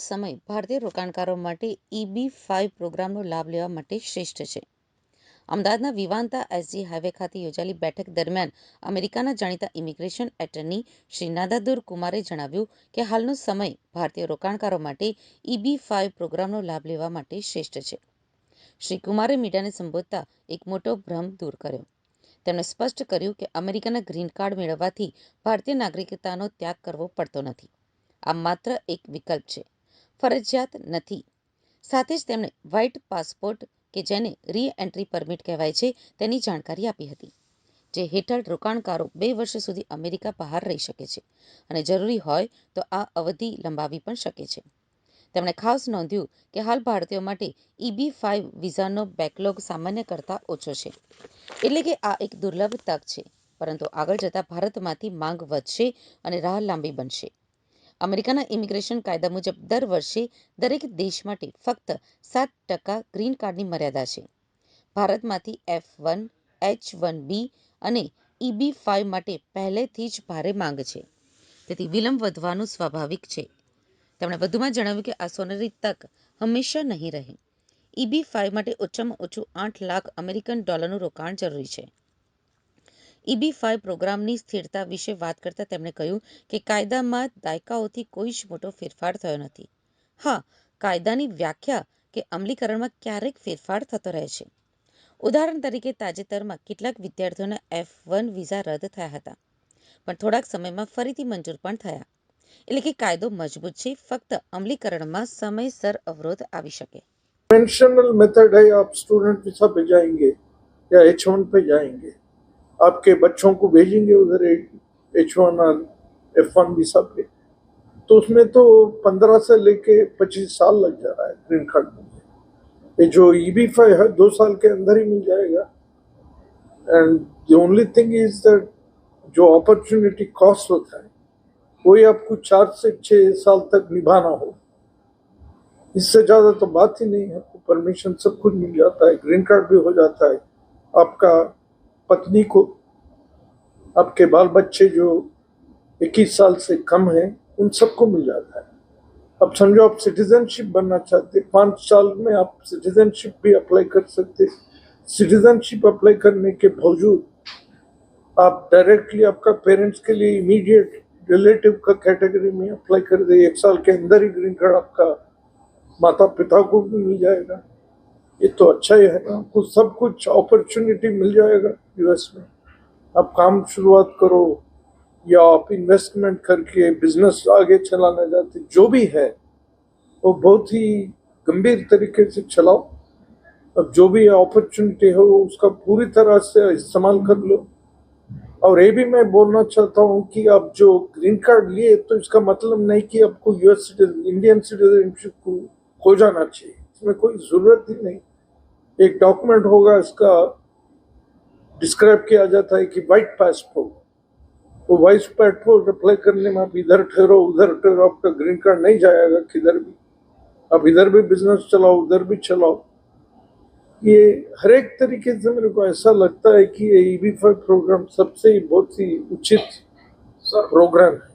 સમય ભારતીય રોકાણકારો માટે ઈબી ફાઇવ પ્રોગ્રામનો લાભ લેવા માટે શ્રેષ્ઠ છે. અમદાવાદના વિવાંતા એસજી હાઈવે ખાતે યોજાયેલી બેઠક દરમિયાન અમેરિકાના જાણીતા ઇમિગ્રેશન એટર્ની શ્રી નાદાદુર કુમારે જણાવ્યું કે હાલનો સમય ભારતીય રોકાણકારો માટે ઈબી ફાઇવ પ્રોગ્રામનો લાભ લેવા માટે શ્રેષ્ઠ છે. શ્રી કુમારે મીડિયાને સંબોધતા એક મોટો ભ્રમ દૂર કર્યો. તેમણે સ્પષ્ટ કર્યું કે અમેરિકાના ગ્રીન કાર્ડ મેળવવાથી ભારતીય નાગરિકતાનો ત્યાગ કરવો પડતો નથી. આ માત્ર એક વિકલ્પ છે. ફરજિયાત નથી. સાથે જ તેમણે વ્હાઇટ પાસપોર્ટ, કે જેને રી એન્ટ્રી પરમિટ કહેવાય છે, તેની જાણકારી આપી હતી, જે હેઠળ રોકાણકારો બે વર્ષ સુધી અમેરિકા બહાર રહી શકે છે અને જરૂરી હોય તો આ અવધિ લંબાવી પણ શકે છે. તેમણે ખાસ નોંધ્યું કે હાલ ભારતીયો માટે ઈબી ફાઇવ વિઝાનો બેકલોગ સામાન્ય કરતાં ઓછો છે. એટલે કે આ એક દુર્લભ તક છે, પરંતુ આગળ જતાં ભારતમાંથી માંગ વધશે અને રાહ લાંબી બનશે. અમેરિકાના ઇમિગ્રેશન કાયદા મુજબ દર વર્ષે દરેક દેશ માટે ફક્ત સાત ટકા ગ્રીન કાર્ડની મર્યાદા છે. ભારતમાંથી F one, H one B અને ઈબી ફાઇવ માટે પહેલેથી જ ભારે માંગ છે. તેથી વિલંબ વધવાનું સ્વાભાવિક છે. તેમણે વધુમાં જણાવ્યું કે આ સોનેરી તક હંમેશા નહીં રહે. ઈબી ફાઇવ માટે ઓછામાં ઓછું આઠ લાખ અમેરિકન ડોલરનું રોકાણ જરૂરી છે. ઈબી ફાઇવ પ્રોગ્રામની સ્થિરતા વિશે વાત કરતા તેમણે કહ્યું કે કાયદામાં દાયકાઓથી કોઈ જ મોટો ફેરફાર થયો નથી હા કાયદાની વ્યાખ્યા કે અમલીકરણમાં ક્યારેક ફેરફાર થતો રહે છે ઉદાહરણ તરીકે તાજેતરમાં કેટલાક વિદ્યાર્થીઓના એફ વન વિઝા રદ થયા હતા પણ થોડાક સમયમાં ફરીથી મંજૂર પણ થયા એટલે કે કાયદો મજબૂત છે ફક્ત અમલીકરણમાં સમયસર અવરોધ આવી શકે कन्वेंशनल मेथड है आप स्टूडेंट वीजा पे जाएंगे या एच वन पे जाएंगे आपके बच्चों को भेजेंगे उधर एच वन और एफ़ वन वीज़ा पे तो उसमें तो पंद्रह से लेके पच्चीस साल लग जा रहा है ग्रीन कार्ड में। ये जो ई बी फाइव है, दो साल के अंदर ही मिल जाएगा। And the only thing is that जो अपॉर्चुनिटी कॉस्ट होता है, वही आपको चार से छः साल तक निभाना हो इससे ज़्यादा तो बात ही नहीं है। आपको परमिशन सब कुछ मिल जाता है। ग्रीन कार्ड भी हो जाता है। आपका पत्नी को आपके बाल बच्चे जो 21 साल से कम हैं, उन सबको मिल जाता है। अब समझो, आप सिटीजनशिप बनना चाहते, पाँच साल में आप सिटीजनशिप भी अप्लाई कर सकते। सिटीजनशिप अप्लाई करने के बावजूद आप डायरेक्टली आपका पेरेंट्स के लिए इमीडिएट रिलेटिव का कैटेगरी में अप्लाई कर दे। एक साल के अंदर ही ग्रीन कार्ड आपका माता पिता को भी मिल जाएगा। ये तो अच्छा ही है। आपको सब कुछ अपॉर्चुनिटी मिल जाएगा यूएस में। आप काम शुरुआत करो या आप इन्वेस्टमेंट करके बिज़नेस आगे चलाना चाहते जो भी है, वो बहुत ही गंभीर तरीके से चलाओ। अब जो भी अपॉर्चुनिटी हो, उसका पूरी तरह से इस्तेमाल कर लो। और ये भी मैं बोलना चाहता हूँ कि आप जो ग्रीन कार्ड लिए तो इसका मतलब नहीं कि आपको यूएस सिटीजन इंडियन सिटीजनशिप को खो जाना चाहिए। इसमें कोई ज़रूरत ही नहीं। एक डॉक्यूमेंट होगा इसका डिस्क्राइब किया जाता है कि वाइट पासपोर्ट वो वाइट पासपोर्ट अप्लाई करने में आप इधर ठहरो उधर ठहरो आपका ग्रीन कार्ड नहीं जाएगा किधर भी। आप इधर भी बिज़नेस चलाओ उधर भी चलाओ। ये हर एक तरीके से मेरे को ऐसा लगता है कि ये ई बी फाइव प्रोग्राम सबसे बहुत ही उचित प्रोग्राम है।